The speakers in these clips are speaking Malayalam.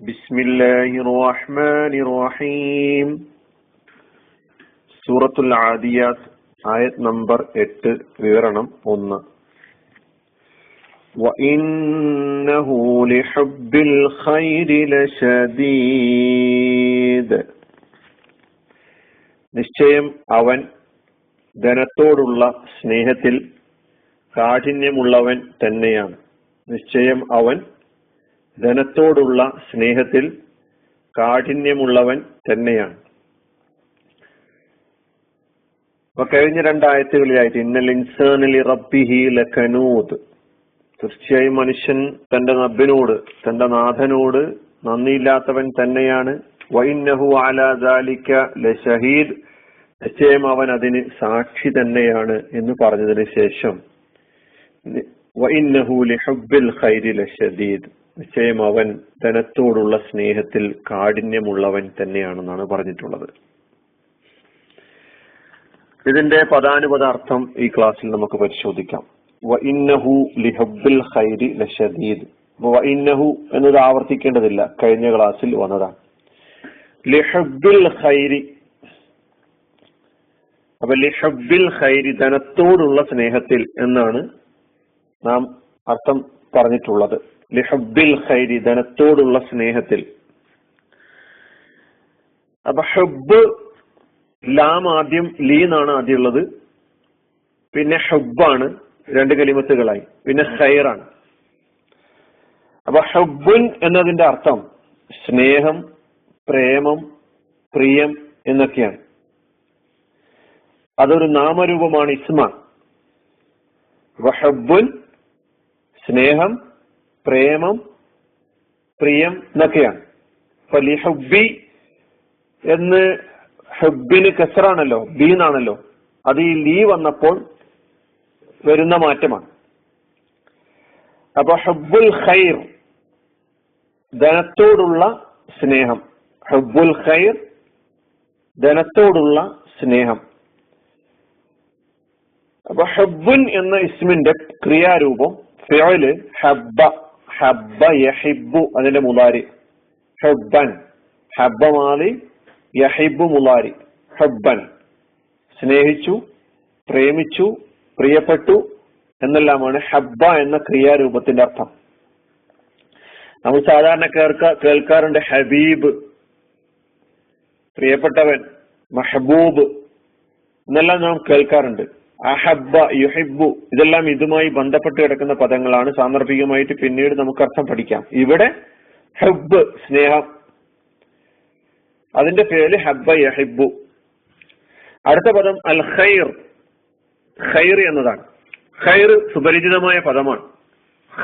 بسم الله الرحمن الرحيم സൂറത്തുൽ ആദിയാത്ത് ആയത് നമ്പർ എട്ട് വിവരണം ഒന്ന് وإنه لحب الخير لشديد നിശ്ചയം അവൻ ധനത്തോടുള്ള സ്നേഹത്തിൽ കാഠിന്യമുള്ളവൻ തന്നെയാണ് നിശ്ചയം അവൻ ധനത്തോടുള്ള സ്നേഹത്തിൽ കാഠിന്യമുള്ളവൻ തന്നെയാണ്. അപ്പൊ കഴിഞ്ഞ രണ്ടായത്തുകളിലായിട്ട് ഇന്നൽ ഇൻസാനലി റബ്ബിഹി ലഖനൂദ്. തീർച്ചയായും മനുഷ്യൻ തന്റെ നബിനോട് തന്റെ നാഥനോട് നന്ദിയില്ലാത്തവൻ തന്നെയാണ്. വൈനഹു ആലാദാലിക്ക ലഷഹീദ് നിശ്ചയം അവൻ അതിന് സാക്ഷി തന്നെയാണ് എന്ന് പറഞ്ഞതിന് ശേഷം. വൈനഹു ലിഹബ്ബിൽ ഖൈരി ലഷദീദ് നിശ്ചയം അവൻ ധനത്തോടുള്ള സ്നേഹത്തിൽ കാഠിന്യമുള്ളവൻ തന്നെയാണെന്നാണ് പറഞ്ഞിട്ടുള്ളത്. ഇതിന്റെ പദാനുപദ അർത്ഥം ഈ ക്ലാസ്സിൽ നമുക്ക് പരിശോധിക്കാം. വഇന്നഹു ലിഹബ്ബിൽ ഖൈരി ലഷദീദ് വഇന്നഹു എന്നത് ആവർത്തിക്കേണ്ടതില്ല. കഴിഞ്ഞ ക്ലാസ്സിൽ വന്നതാണ്. ലിഹബ്ബിൽ ഖൈരി. അപ്പൊ ലിഹബ്ബിൽ ഖൈരി ധനത്തോടുള്ള സ്നേഹത്തിൽ എന്നാണ് നാം അർത്ഥം പറഞ്ഞിട്ടുള്ളത്. ലിഹബ്ബിൽ ഖൈരി ധനത്തോടുള്ള സ്നേഹത്തിൽ. അപ്പൊ ഹബ്ബ് ലാം ആദ്യം ലീന്നാണ് ആദ്യം ഉള്ളത്. പിന്നെ ഹബ്ബാണ് രണ്ട് കലിമത്തുകളായി. പിന്നെ ഖൈറാണ്. അപ്പൊ ഹബ്ബുൻ എന്നതിന്റെ അർത്ഥം സ്നേഹം പ്രേമം പ്രിയം എന്നൊക്കെയാണ്. അതൊരു നാമരൂപമാണ് ഇസ്മാൻ വഹബുൻ സ്നേഹം പ്രേമം പ്രിയം എന്നൊക്കെയാണ്. ഫലി ലിഹബി എന്ന് ഹുബിന് കെസറാണല്ലോ ബി അത് ഈ ലീ വന്നപ്പോൾ വരുന്ന മാറ്റമാണ്. അപ്പൊ ഹബ്ബുൽ ഖൈർ ധനത്തോടുള്ള സ്നേഹം. ഹബ്ബുൽ ഖൈർ ധനത്തോടുള്ള സ്നേഹം. അപ്പൊ ഹബ്ബുൻ എന്ന ഇസ്മിന്റെ ക്രിയാരൂപം ഫിഅൽ ഹബ്ബ. ഹബ്ബ യഹിബു അതിന്റെ മുലാരി ഹബ്ബൻ. ഹബ്ബ മാലി യഹിബു മുലാരി ഹബ്ബൻ. സ്നേഹിച്ചു പ്രേമിച്ചു പ്രിയപ്പെട്ടു എന്നെല്ലാമാണ് ഹബ്ബ എന്ന ക്രിയാരൂപത്തിന്റെ അർത്ഥം. നമ്മൾ സാധാരണ കേൾക്ക കേൾക്കാറുണ്ട് ഹബീബ്. പ്രിയപ്പെട്ടവൻ മെഹബൂബ്. എന്നെല്ലാം നാം കേൾക്കാറുണ്ട്. അഹബ്ബ യുഹിബു ഇതെല്ലാം ഇതുമായി ബന്ധപ്പെട്ട് കിടക്കുന്ന പദങ്ങളാണ്. സാന്ദർഭികമായിട്ട് പിന്നീട് നമുക്ക് അർത്ഥം പഠിക്കാം. ഇവിടെ ഹബ്ബ് സ്നേഹം. അതിന്റെ പേര് ഹബ്ബ യഹിബു അടുത്ത പദം അൽ ഖൈർ. ഖൈർ എന്നതാണ്. ഖൈർ സുപരിചിതമായ പദമാണ്.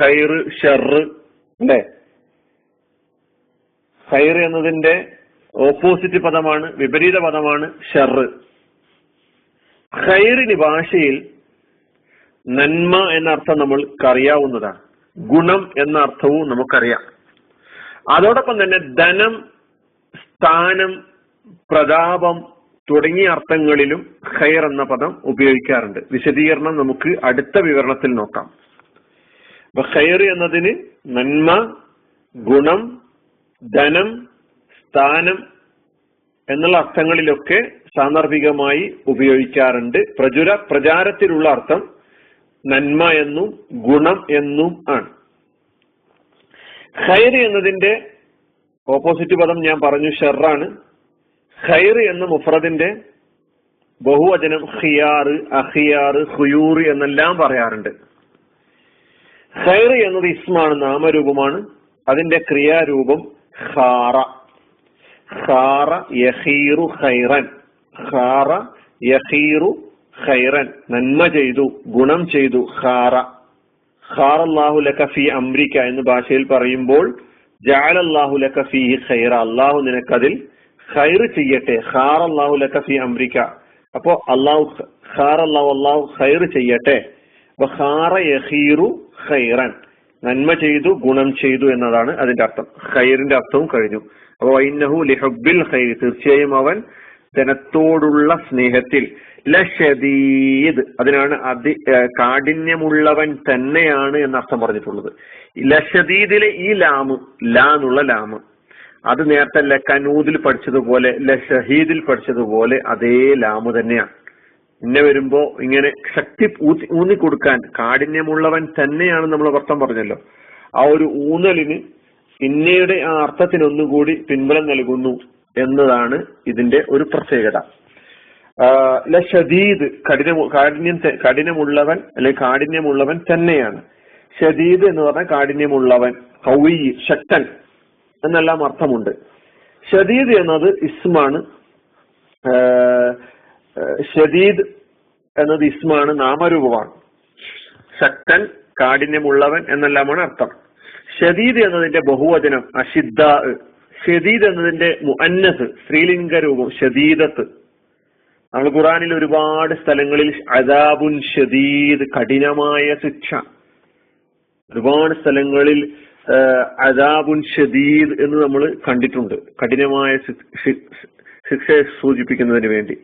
ഖൈർ ഷെർ അല്ലെ? ഖൈർ എന്നതിന്റെ ഓപ്പോസിറ്റ് പദമാണ് വിപരീത പദമാണ് ഷെർ ഖൈറിന് ഭാഷയിൽ നന്മ എന്ന അർത്ഥം നമ്മൾക്ക് അറിയാവുന്നതാണ് ഗുണം എന്ന അർത്ഥവും നമുക്കറിയാം. അതോടൊപ്പം തന്നെ ധനം സ്ഥാനം പ്രതാപം തുടങ്ങിയ അർത്ഥങ്ങളിലും ഖൈർ എന്ന പദം ഉപയോഗിക്കാറുണ്ട്. വിശദീകരണം നമുക്ക് അടുത്ത വിവരണത്തിൽ നോക്കാം. അപ്പൊ ഖൈർ എന്നതിന് നന്മ ഗുണം ധനം സ്ഥാനം എന്നുള്ള അർത്ഥങ്ങളിലൊക്കെ സാന്ദർഭികമായി ഉപയോഗിക്കാറുണ്ട്. പ്രചുര പ്രചാരത്തിലുള്ള അർത്ഥം നന്മ എന്നും ഗുണം എന്നും ആണ്. ഖൈർ എന്നതിന്റെ ഓപ്പോസിറ്റ് പദം ഞാൻ പറഞ്ഞു ഷെറാണ്. ഖൈർ എന്ന മുഫ്രദിന്റെ ബഹുവചനം ഖിയാർ അഖിയാർ ഖുയൂർ എന്നെല്ലാം പറയാറുണ്ട്. ഖൈർ എന്നത് ഇസ്മാണ് നാമരൂപമാണ്. അതിന്റെ ക്രിയാരൂപം ഖാറ. ഖാറ യഹീറു ഖൈറൻ. ഖാറ യഹീറു ഖൈറൻ. നന്മ ചെയ്തു ഗുണം ചെയ്തു ഖാറ. ഖാറല്ലാഹു ലഖഫി ലക്കഫി അംരിക്ക എന്ന് ഭാഷയിൽ പറയുമ്പോൾ ജാലല്ലാഹു ലഖഫി ലക്കഫി ഖൈറ. അള്ളാഹു നിനക്കതിൽ ഖൈർ ചെയ്യട്ടെ. ഖാറല്ലാഹു ലഖഫി ലക്കഫി അംരിക്ക അപ്പോ അള്ളാഹു ഖാർ അള്ളാഹു ഖൈർ ചെയ്യട്ടെ. അപ്പൊ ഖാറ യഹീറു ഖൈറൻ. നന്മ ചെയ്തു ഗുണം ചെയ്തു എന്നതാണ് അതിന്റെ അർത്ഥം. ഖൈറിന്റെ അർത്ഥവും കഴിഞ്ഞു. അപ്പൊ വൈനഹു ലിഹബിൽ ഖൈർ. തീർച്ചയായും അവൻ ധനത്തോടുള്ള സ്നേഹത്തിൽ. ലഷദീദ് അതിനാണ് അതി കാഠിന്യമുള്ളവൻ തന്നെയാണ് എന്ന് അർത്ഥം പറഞ്ഞിട്ടുള്ളത് ലഷദീദിലെ ഈ ലാമ് ലാ എന്നുള്ള ലാമ്. അത് നേരത്തെ ലക്കനൂദിൽ പഠിച്ചതുപോലെ ലഷഹീദിൽ പഠിച്ചതുപോലെ അതേ ലാമു തന്നെയാണ്. പിന്നെ വരുമ്പോ ഇങ്ങനെ ശക്തി ഊന്നി കൊടുക്കാൻ കാഠിന്യമുള്ളവൻ തന്നെയാണ് നമ്മൾ അർത്ഥം പറഞ്ഞല്ലോ. ആ ഒരു ഊന്നലിന് പിന്നീട് ആ അർത്ഥത്തിന് ഒന്നുകൂടി പിൻബലം നൽകുന്നു. എന്നതാണ് ഇതിന്റെ ഒരു പ്രത്യേകത. ലഷദീദ് കഠിന കാഠിന്യം കഠിനമുള്ളവൻ അല്ലെങ്കിൽ കാഠിന്യമുള്ളവൻ തന്നെയാണ്. ഷദീദ് എന്ന് പറഞ്ഞാൽ കാഠിന്യമുള്ളവൻ കൗയി ശക്തൻ എന്നെല്ലാം അർത്ഥമുണ്ട്. ഷദീദ് എന്നത് ഇസ്മാണ്. ഷദീദ് എന്നത് ഇസ്മാണ് നാമരൂപമാണ്. ശക്തൻ കാഠിന്യമുള്ളവൻ എന്നെല്ലാമാണ് അർത്ഥം. ഷദീദ് എന്നതിന്റെ ബഹുവചനം അഷിദ്ദ ഷദീദ് എന്നതിന്റെ മുഅന്നസ് സ്ത്രീലിംഗ രൂപം ഷദീദത്ത്. നമ്മൾ ഖുറാനിൽ ഒരുപാട് സ്ഥലങ്ങളിൽ അദാബുൻ ഷദീദ് കഠിനമായ ശിക്ഷ. ഒരുപാട് സ്ഥലങ്ങളിൽ അദാബുൻ ഷദീദ് എന്ന് നമ്മൾ കണ്ടിട്ടുണ്ട്. കഠിനമായ ശിക്ഷയെ സൂചിപ്പിക്കുന്നതിന് വേണ്ടി.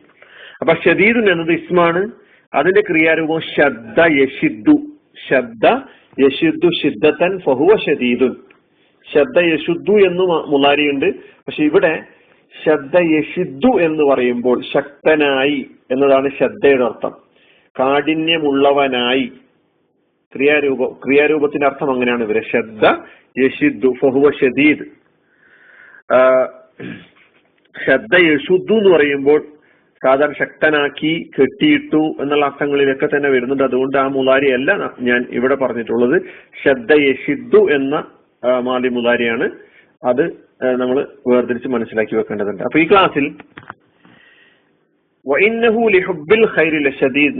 അപ്പൊ ഷദീദുൻ എന്നത് ഇസ്മാണ്. അതിന്റെ ക്രിയാരൂപം ശബ്ദ യഷിദ്ദു. ശബ്ദ യഷിദ്ദു ഷിദ്ദത്തൻ ഫഹുവ ഷദീദുൻ. ശബ്ദ യശുദ്ധു എന്ന് മുലാരിയുണ്ട് പക്ഷെ ഇവിടെ ശബ്ദ യശുദ്ധു എന്ന് പറയുമ്പോൾ ശക്തനായി എന്നതാണ് ശ്രദ്ധയുടെ അർത്ഥം. കാഠിന്യമുള്ളവനായി. ക്രിയാരൂപ ക്രിയാരൂപത്തിന്റെ അർത്ഥം അങ്ങനെയാണ് ഇവരെ ശ്രദ്ധ യശുദ്ധു ഫഹുവ ഷദീദ് ശ്രദ്ധ യശുദ്ധു എന്ന് പറയുമ്പോൾ സാധാരണ ശക്തനാക്കി കെട്ടിയിട്ടു എന്നുള്ള അർത്ഥങ്ങളിലൊക്കെ തന്നെ വരുന്നുണ്ട്. അതുകൊണ്ട് ആ മുലാരി അല്ല ഞാൻ ഇവിടെ പറഞ്ഞിട്ടുള്ളത്. ശ്രദ്ധ യശിദ്ധു എന്ന മാലി മുതാരിയാണ്. അത് നമ്മൾ വേർതിരിച്ച് മനസ്സിലാക്കി വെക്കേണ്ടതുണ്ട്. അപ്പൊ ഈ ക്ലാസ്സിൽ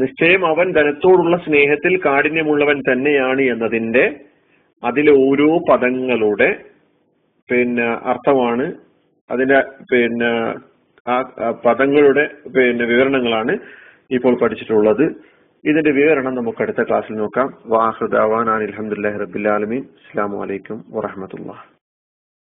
നിശ്ചയം അവൻ ധനത്തോടുള്ള സ്നേഹത്തിൽ കാഠിന്യമുള്ളവൻ തന്നെയാണ് എന്നതിന്റെ അതിലെ ഓരോ പദങ്ങളുടെ പിന്നെ അർത്ഥമാണ്. അതിന്റെ പിന്നെ ആ പദങ്ങളുടെ പിന്നെ വിവരണങ്ങളാണ് ഇപ്പോൾ പഠിച്ചിട്ടുള്ളത്. ഇതിന്റെ വിവരണം നമുക്ക് അടുത്ത ക്ലാസ്സിൽ നോക്കാം. വാഹൃദാവാൻ അലഹമുല്ലാ റബിൻ അസ്സാം വലൈക്കും വറഹമത്തുള്ള